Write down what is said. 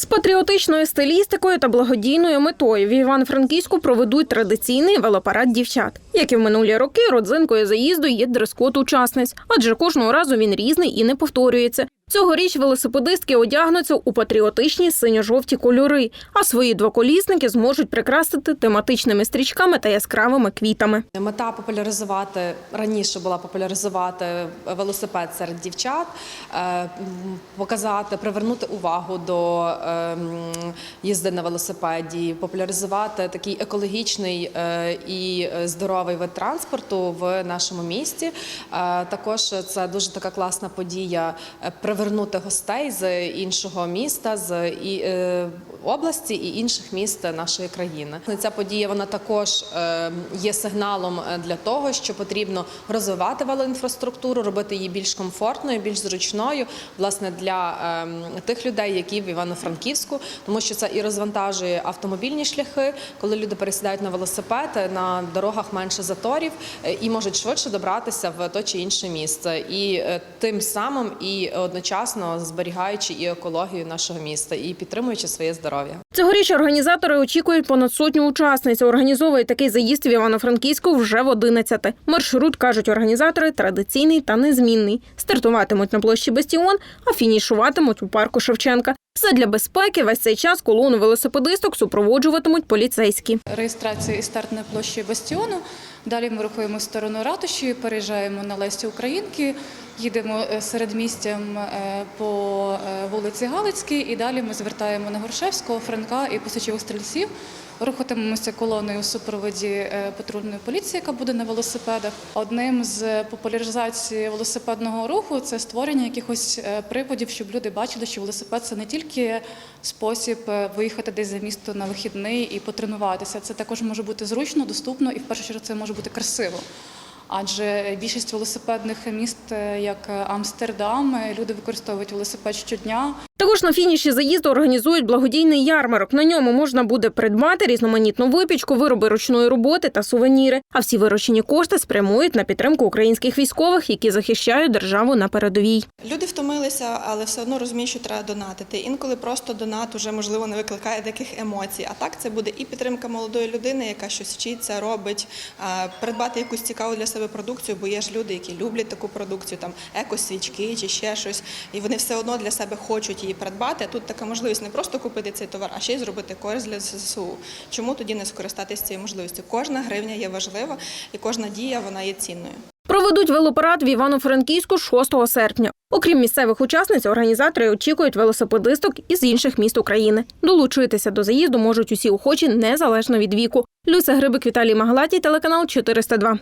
З патріотичною стилістикою та благодійною метою в Івано-Франківську проведуть традиційний велопарад дівчат. Як і в минулі роки, родзинкою заїзду є дрес-код учасниць, адже кожного разу він різний і не повторюється. Цьогоріч велосипедистки одягнуться у патріотичні синьо-жовті кольори, а свої двоколісники зможуть прикрасити тематичними стрічками та яскравими квітами. Мета популяризувати раніше була популяризувати велосипед серед дівчат, е, показати, привернути увагу до е, їзди на велосипеді, популяризувати такий екологічний е, і здоровий вид транспорту в нашому місті. Е, Також це дуже така класна подія привернути гостей з іншого міста, з е, області і інших міст нашої країни. Ця подія вона також е, є сигналом е, для того, що потрібно розвивати велоінфраструктуру, робити її більш комфортною, більш зручною, власне, для е, тих людей, які в Івано-Франківську, тому що це і розвантажує автомобільні шляхи, коли люди пересідають на велосипед, на дорогах менше заторів і можуть швидше добратися в то чи інше місце, і тим самим і одночасно зберігаючи і екологію нашого міста, і підтримуючи своє здоров'я. Цьогоріч організатори очікують понад сотню учасниць. Організовують такий заїзд в Івано-Франківську вже в 11. Маршрут, кажуть організатори, традиційний та незмінний. Стартуватимуть на площі Бастіон, а фінішуватимуть у парку Шевченка. Задля безпеки весь цей час колону велосипедисток супроводжуватимуть поліцейські. реєстрація і старт на площі Бастіону. Далі ми рухаємо в сторону ратуші, переїжджаємо на Лесі Українки, їдемо е, середмістям е, по е, вулиці Галицькій і далі ми звертаємо на Горшевського, Франка і Посичевих стрільців. Рухатимемося колоною у супроводі патрульної поліції, яка буде на велосипедах. Одним з популяризації велосипедного руху це створення якихось припадів, щоб люди бачили, що велосипед це не тільки спосіб е, виїхати десь за місто на вихідний і потренуватися. Це також може бути зручно, доступно і в першу чергу це може бути красиво. Адже більшість велосипедних міст, е, як Амстердам, е, люди використовують велосипед щодня. Також на фініші заїзду організують благодійний ярмарок. На ньому можна буде придбати різноманітну випічку, вироби ручної роботи та сувеніри. А всі виручені кошти спрямують на підтримку українських військових, які захищають державу на передовій. Люди втомилися, але все одно розуміють, що треба донатити. Інколи просто донат уже можливо не викликає таких емоцій. А так це буде і підтримка молодої людини, яка щось вчиться, робить, придбати якусь цікаву для себе продукцію, бо є ж люди, які люблять таку продукцію, там екосвічки чи ще щось, і вони все одно для себе хочуть її придбати. Тут така можливість не просто купити цей товар, а ще й зробити користь для ЗСУ. Чому тоді не скористатися цією можливістю? Кожна гривня є важлива, і кожна дія вона є цінною. Проведуть велопарад в Івано-Франківську 6 серпня. Окрім місцевих учасниць, організатори очікують велосипедисток із інших міст України. Долучитися до заїзду можуть усі охочі незалежно від віку. Люся Грибик, Віталій Магалатій, телеканал 402.